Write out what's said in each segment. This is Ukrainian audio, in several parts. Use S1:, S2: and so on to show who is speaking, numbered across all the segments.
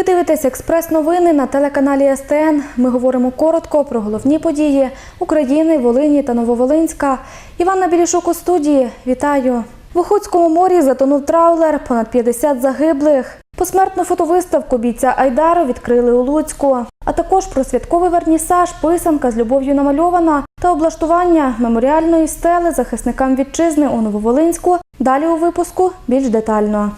S1: Ви дивитесь експрес-новини на телеканалі СТН. Ми говоримо коротко про головні події України, Волині та Нововолинська. Іванна Білішук у студії. Вітаю. В Охотському морі затонув траулер, понад 50 загиблих. Посмертну фотовиставку бійця Айдару відкрили у Луцьку. А також про святковий вернісаж, писанка з любов'ю намальована та облаштування меморіальної стели захисникам вітчизни у Нововолинську. Далі у випуску більш детально.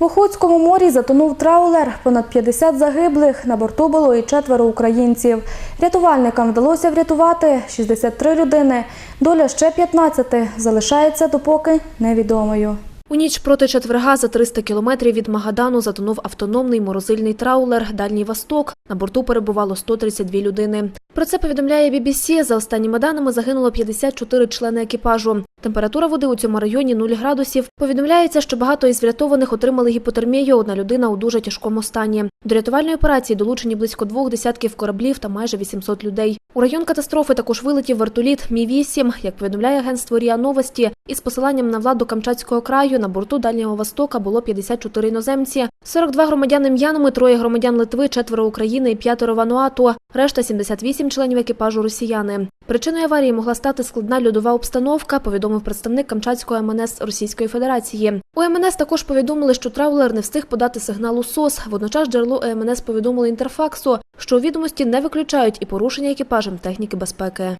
S1: В Охотському морі затонув траулер. Понад 50 загиблих. На борту було і четверо українців. Рятувальникам вдалося врятувати 63 людини. Доля ще 15 залишається допоки невідомою.
S2: У ніч проти четверга за 300 кілометрів від Магадану затонув автономний морозильний траулер «Дальній Восток». На борту перебувало 132 людини. Про це повідомляє BBC. За останніми даними загинуло 54 члени екіпажу. Температура води у цьому районі 0 градусів. Повідомляється, що багато із врятованих отримали гіпотермію. Одна людина у дуже тяжкому стані. До рятувальної операції долучені близько двох десятків кораблів та майже 800 людей. У район катастрофи також вилетів вертоліт Мі-8, як повідомляє агентство РІА Новості. Із посиланням на владу Камчатського краю на борту Дальнього Востока було 54 іноземці, 42 громадяни М'янами, троє громадян Литви, четверо України і п'ятеро Вануату. Решта 78 членів екіпажу росіяни. Причиною аварії могла стати складна льодова обстановка, повідомив представник Камчатського МНС Російської Федерації. У МНС також повідомили, що траулер не встиг подати сигналу СОС. Водночас джерело МНС повідомили інтерфаксу, що у відомості не виключають і порушення екіпажем техніки безпеки.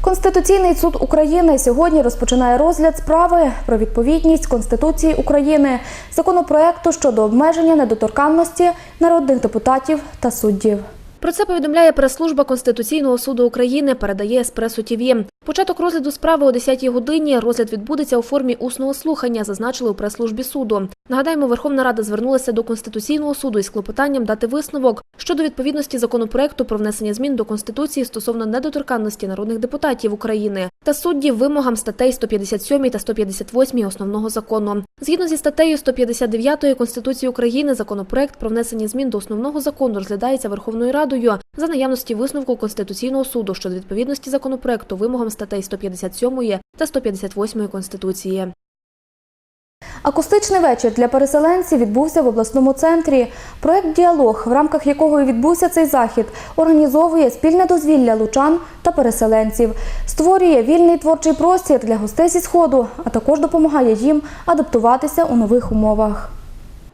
S1: Конституційний суд України сьогодні розпочинає розгляд справи про відповідність Конституції України законопроекту щодо обмеження недоторканності народних депутатів та суддів.
S2: Про це повідомляє прес-служба Конституційного суду України, передає Еспресо ТІВІ. Початок розгляду справи о 10-й годині. Розгляд відбудеться у формі усного слухання, зазначили у прес-службі суду. Нагадаємо, Верховна Рада звернулася до Конституційного суду із клопотанням дати висновок щодо відповідності законопроекту про внесення змін до Конституції стосовно недоторканності народних депутатів України та суддів вимогам статей 157 та 158 основного закону. Згідно зі статтею 159 Конституції України, законопроект про внесення змін до основного закону розглядається Верховною Радою за наявності висновку Конституційного суду щодо відповідності законопроекту вимогам статей 157 та 158 Конституції.
S1: Акустичний вечір для переселенців відбувся в обласному центрі. Проект Діалог, в рамках якого і відбувся цей захід, організовує спільне дозвілля лучан та переселенців, створює вільний творчий простір для гостей зі сходу, а також допомагає їм адаптуватися у нових умовах.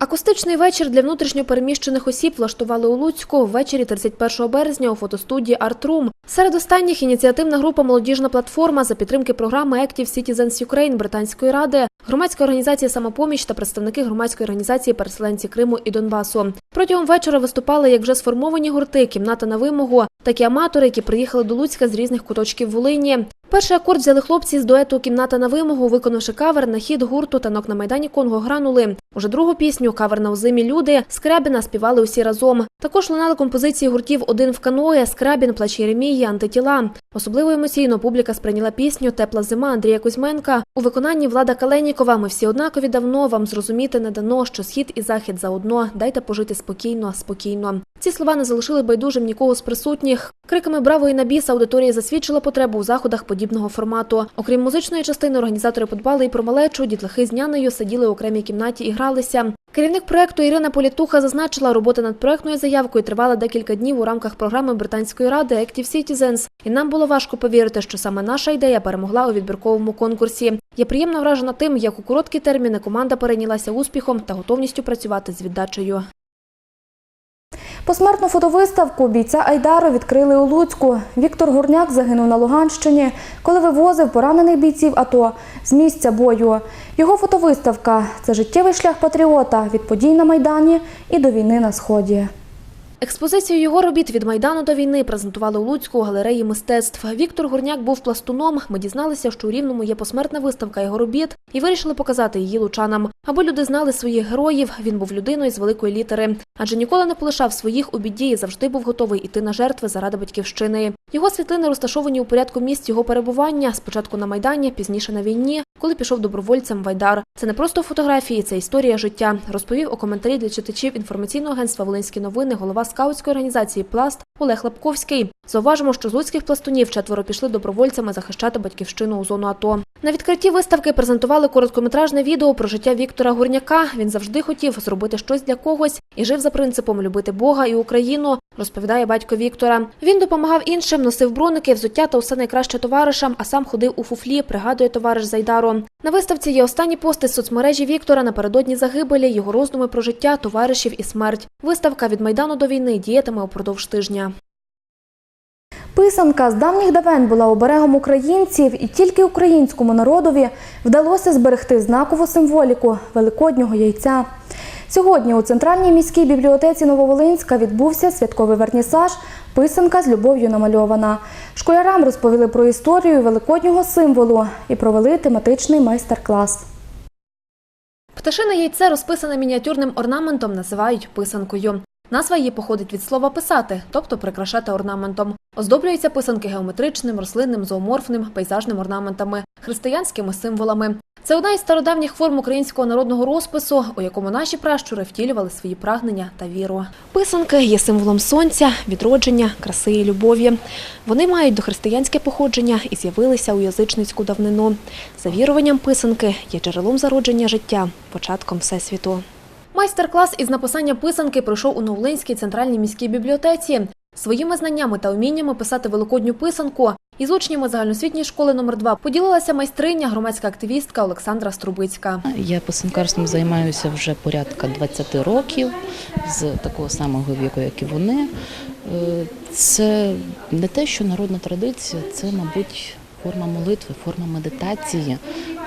S2: Акустичний вечір для внутрішньопереміщених осіб влаштували у Луцьку ввечері 31 березня у фотостудії «Артрум». Серед останніх ініціативна група «Молодіжна платформа» за підтримки програми Active Citizens Ukraine Британської ради, громадська організація «Самопоміч» та представники громадської організації «Переселенці Криму і Донбасу». Протягом вечора виступали як вже сформовані гурти «Кімната на вимогу», так і аматори, які приїхали до Луцька з різних куточків Волині. Перший акорд взяли хлопці з дуету Кімната на вимогу, виконавши кавер на хід гурту танок на майдані Конго гранули. Уже другу пісню кавер на озимі люди Скрябіна співали усі разом. Також лунали композиції гуртів Один в каное, Скрабін, Плач Єремії, Антитіла. Особливо емоційно публіка сприйняла пісню Тепла зима Андрія Кузьменка у виконанні Влада Каленікова. Ми всі однакові давно вам зрозуміти не дано, що схід і захід заодно. Дайте пожити спокійно, спокійно. Ці слова не залишили байдужим нікого з присутніх. Криками браво і на біс аудиторія засвідчила потребу у заходах подібного формату. Окрім музичної частини, організатори подбали і про малечу. Дітлахи з нянею сиділи у окремій кімнаті і гралися. Керівник проекту Ірина Політуха зазначила, робота над проектною заявкою тривала декілька днів у рамках програми Британської ради Active Citizens. І нам було важко повірити, що саме наша ідея перемогла у відбірковому конкурсі. Я приємно вражена тим, як у короткі терміни команда перейнялася успіхом та готовністю працювати з віддачею.
S1: Посмертну фотовиставку бійця Айдару відкрили у Луцьку. Віктор Горняк загинув на Луганщині, коли вивозив поранених бійців АТО з місця бою. Його фотовиставка це життєвий шлях патріота від подій на Майдані і до війни на Сході.
S2: Експозицію його робіт від Майдану до війни презентували у Луцьку у галереї мистецтв. Віктор Горняк був пластуном. Ми дізналися, що у Рівному є посмертна виставка його робіт і вирішили показати її лучанам. Аби люди знали своїх героїв, він був людиною з великої літери. Адже ніколи не полишав своїх у біді і завжди був готовий іти на жертви заради батьківщини. Його світлини розташовані у порядку місць його перебування. Спочатку на Майдані, пізніше на війні, коли пішов добровольцем в Айдар. Це не просто фотографії, це історія життя, розповів у коментарі для читачів інформаційного агентства Волинські новини голова скаутської організації Пласт Олег Лапковський. Зауважимо, що з луцьких пластунів четверо пішли добровольцями захищати батьківщину у зону АТО. На відкритті виставки презентували короткометражне відео про життя Віктора Гурняка. Він завжди хотів зробити щось для когось і жив за принципом любити Бога і Україну, розповідає батько Віктора. Він допомагав іншим, носив броники, взуття та усе найкраще товаришам, а сам ходив у фуфлі, пригадує товариш Зайдаро. На виставці є останні пости з соцмережі Віктора напередодні загибелі, його роздуми про життя, товаришів і смерть. Виставка від майдану до війни діятиме упродовж тижня.
S1: Писанка з давніх давен була оберегом українців, і тільки українському народові вдалося зберегти знакову символіку великоднього яйця. Сьогодні у центральній міській бібліотеці Нововолинська відбувся святковий вернісаж Писанка з любов'ю намальована. Школярам розповіли про історію великоднього символу і провели тематичний майстер-клас.
S2: Пташине яйце, розписане мініатюрним орнаментом, називають писанкою. Назва її походить від слова писати, тобто прикрашати орнаментом. Оздоблюються писанки геометричним, рослинним, зооморфним, пейзажним орнаментами, християнськими символами. Це одна із стародавніх форм українського народного розпису, у якому наші пращури втілювали свої прагнення та віру. Писанки є символом сонця, відродження, краси і любові. Вони мають дохристиянське походження і з'явилися у язичницьку давнину. За віруванням писанки є джерелом зародження життя, початком всесвіту. Майстер-клас із написання писанки пройшов у Новолинській центральній міській бібліотеці. Своїми знаннями та вміннями писати великодню писанку із учнями загальноосвітньої школи номер 2 поділилася майстриня, громадська активістка Олександра Струбицька.
S3: Я писанкарством займаюся вже порядка 20 років з такого самого віку, як і вони. Е, Це не те, що народна традиція, це, мабуть, форма молитви, форма медитації,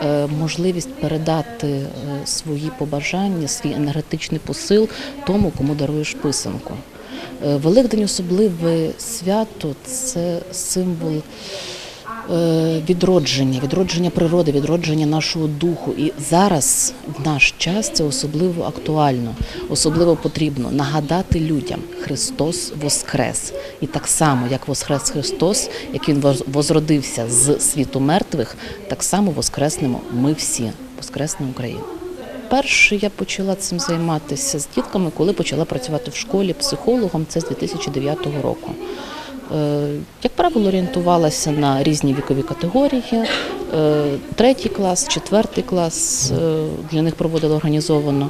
S3: е, можливість передати е, свої побажання, свій енергетичний посил тому, кому даруєш писанку. Е, Великдень особливе свято це символ е, відродження, відродження природи, відродження нашого духу. І зараз в наш час це особливо актуально, особливо потрібно нагадати людям Христос Воскрес. І так само, як Воскрес Христос, як Він возродився з світу мертвих, так само воскреснемо ми всі, воскресне Україна. Перше я почала цим займатися з дітками, коли почала працювати в школі психологом. Це з 2009 року. Е, Як правило, орієнтувалася на різні вікові категорії. Е, Третій клас, четвертий клас е, для них проводила організовано.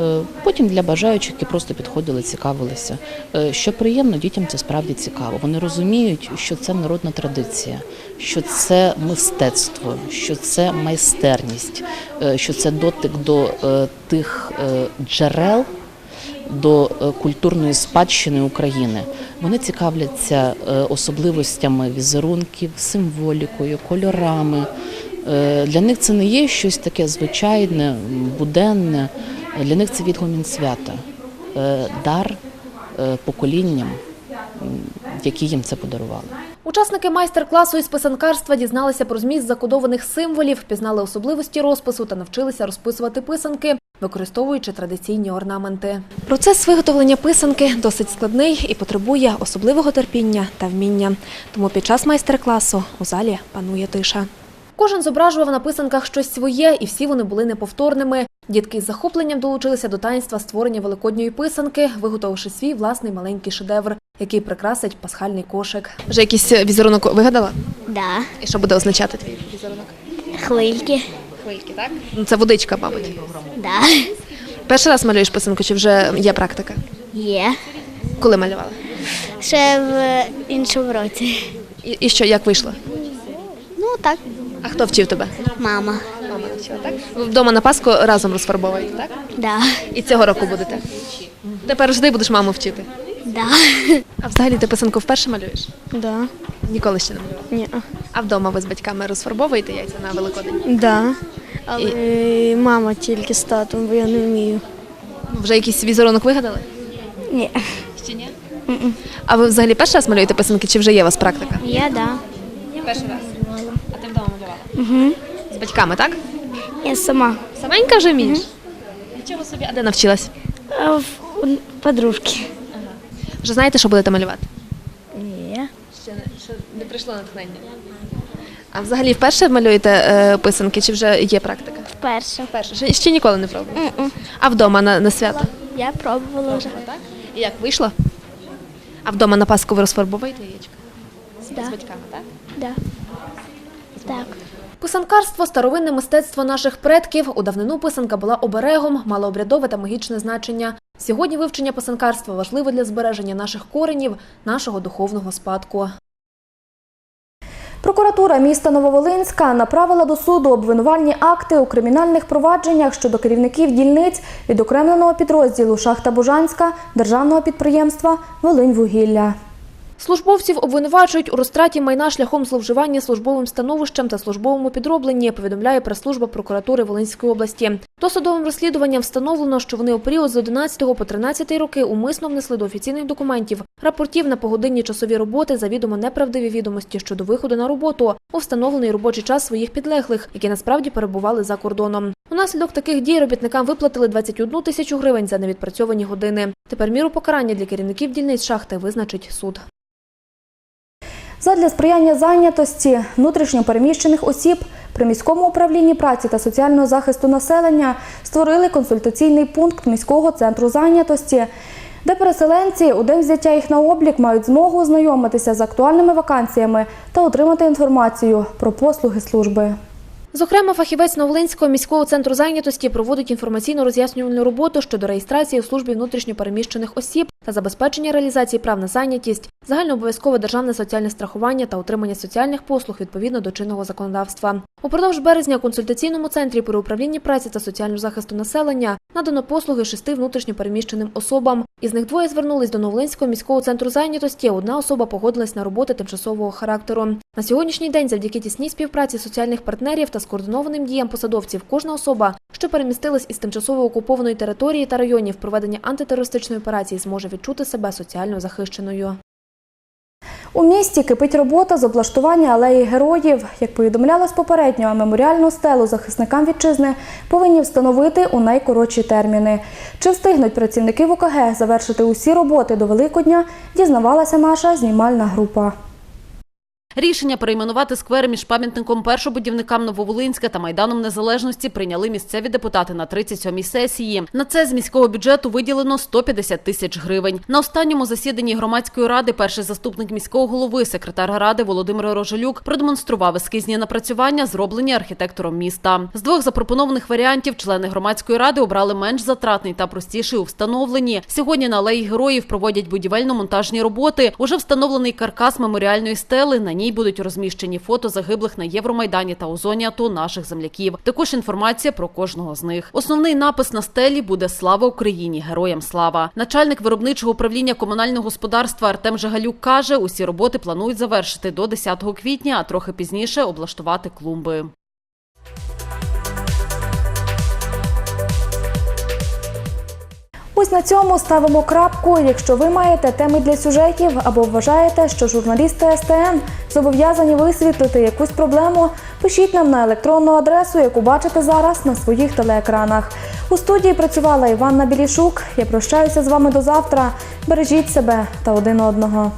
S3: Е, Потім для бажаючих, які просто підходили, цікавилися. Е, Що приємно, дітям це справді цікаво. Вони розуміють, що це народна традиція, що це мистецтво, що це майстерність, е, що це дотик до тих джерел, до культурної спадщини України. Вони цікавляться особливостями візерунків, символікою, кольорами. Для них це не є щось таке звичайне, буденне. Для них це відгомін свята, е, дар е, поколінням, які їм це подарували.
S2: Учасники майстер-класу із писанкарства дізналися про зміст закодованих символів, пізнали особливості розпису та навчилися розписувати писанки, використовуючи традиційні орнаменти. Процес виготовлення писанки досить складний і потребує особливого терпіння та вміння. Тому під час майстер-класу у залі панує тиша. Кожен зображував на писанках щось своє, і всі вони були неповторними. Дітки із захопленням долучилися до таїнства створення великодньої писанки, виготовивши свій власний маленький шедевр, який прикрасить пасхальний кошик. Вже якийсь візерунок вигадала?
S4: Да,
S2: І що буде означати твій візерунок?
S4: хвильки.
S2: Хвильки, так? Ну це водичка, мабуть.
S4: Да.
S2: Перший раз малюєш писанку, чи вже є практика?
S4: Є.
S2: Коли малювала?
S4: Ще в іншому році.
S2: І, і що, як вийшло?
S4: Ну так,
S2: А хто вчив тебе?
S4: мама.
S2: Мама так? Ви вдома на Пасху разом розфарбовуєте, так?
S4: Да.
S2: І цього року будете. Тепер завжди будеш маму вчити.
S4: Да.
S2: А взагалі ти писанку вперше малюєш?
S5: Да.
S2: Ніколи ще не малювала.
S5: Ні.
S2: А вдома ви з батьками розфарбовуєте яйця на Великодень?
S5: Да. Але мама тільки з татом, бо я не вмію.
S2: Ну, Вже якийсь візерунок вигадали?
S5: Ні.
S2: Ще ні? А ви взагалі перший раз малюєте писанки, чи вже є у вас практика?
S4: Я да.
S2: Перший раз. А ти вдома малювала? Угу. З батьками, так?
S5: Я сама.
S2: Саменька вже вмієш? Нічого собі, а де навчилась?
S5: А в у подружки.
S2: Вже знаєте, що будете малювати?
S5: Ні.
S2: Ще не, ще не прийшло натхнення. А взагалі вперше малюєте е, писанки, чи вже є практика?
S4: Вперше.
S2: Вперше. Ще, ще ніколи не пробували? А вдома на, на свято?
S4: Я пробувала вже.
S2: Так? І як вийшло? А вдома на Пасху ви розфарбовуєте яєчка?
S4: Да.
S2: батьками, так?
S4: Да. Так.
S2: Писанкарство старовинне мистецтво наших предків. У давнину писанка була оберегом, мала обрядове та магічне значення. Сьогодні вивчення писанкарства важливе для збереження наших коренів, нашого духовного спадку.
S1: Прокуратура міста Нововолинська направила до суду обвинувальні акти у кримінальних провадженнях щодо керівників дільниць відокремленого підрозділу Шахта Бужанська державного підприємства Волиньвугілля.
S2: Службовців обвинувачують у розтраті майна шляхом зловживання службовим становищем та службовому підробленні, повідомляє прес-служба прокуратури Волинської області. Досудовим розслідуванням встановлено, що вони у період з 11 по 13 роки умисно внесли до офіційних документів рапортів на погодинні часові роботи, завідомо неправдиві відомості щодо виходу на роботу у встановлений робочий час своїх підлеглих, які насправді перебували за кордоном. Унаслідок таких дій робітникам виплатили 21 тисячу гривень за невідпрацьовані години. Тепер міру покарання для керівників дільниць шахти визначить суд.
S1: Задля сприяння зайнятості внутрішньопереміщених осіб при міському управлінні праці та соціального захисту населення створили консультаційний пункт міського центру зайнятості, де переселенці у день взяття їх на облік мають змогу ознайомитися з актуальними вакансіями та отримати інформацію про послуги служби.
S2: Зокрема, фахівець Новолинського міського центру зайнятості проводить інформаційно-роз'яснювальну роботу щодо реєстрації у службі внутрішньопереміщених осіб та забезпечення реалізації прав на зайнятість, загальнообов'язкове державне соціальне страхування та отримання соціальних послуг відповідно до чинного законодавства. Упродовж березня консультаційному центрі при управлінні праці та соціального захисту населення надано послуги шести внутрішньопереміщеним особам. Із них двоє звернулись до Новолинського міського центру зайнятості. Одна особа погодилась на роботи тимчасового характеру. На сьогоднішній день, завдяки тісній співпраці соціальних партнерів та скоординованим діям посадовців, кожна особа, що перемістилась із тимчасово окупованої території та районів проведення антитерористичної операції, зможе відчути себе соціально захищеною.
S1: У місті кипить робота з облаштування алеї героїв. Як повідомлялось попередньо, меморіальну стелу захисникам вітчизни повинні встановити у найкоротші терміни. Чи встигнуть працівники ВКГ завершити усі роботи до Великодня, дізнавалася наша знімальна група.
S6: Рішення перейменувати сквер між пам'ятником першобудівникам Нововолинська та Майданом Незалежності прийняли місцеві депутати на 37-й сесії. На це з міського бюджету виділено 150 тисяч гривень. На останньому засіданні громадської ради перший заступник міського голови, секретар ради Володимир Рожелюк продемонстрував ескізні напрацювання, зроблені архітектором міста. З двох запропонованих варіантів члени громадської ради обрали менш затратний та простіший у встановленні. Сьогодні на алеї героїв проводять будівельно-монтажні роботи. Уже встановлений каркас меморіальної стели. На ній будуть розміщені фото загиблих на Євромайдані та у зоні АТО наших земляків. Також інформація про кожного з них. Основний напис на стелі буде Слава Україні! Героям слава! Начальник виробничого управління комунального господарства Артем Жагалюк каже, усі роботи планують завершити до 10 квітня, а трохи пізніше облаштувати клумби.
S1: Ось на цьому ставимо крапку. Якщо ви маєте теми для сюжетів або вважаєте, що журналісти СТН зобов'язані висвітлити якусь проблему, пишіть нам на електронну адресу, яку бачите зараз на своїх телеекранах. У студії працювала Іванна Білішук. Я прощаюся з вами до завтра. Бережіть себе та один одного.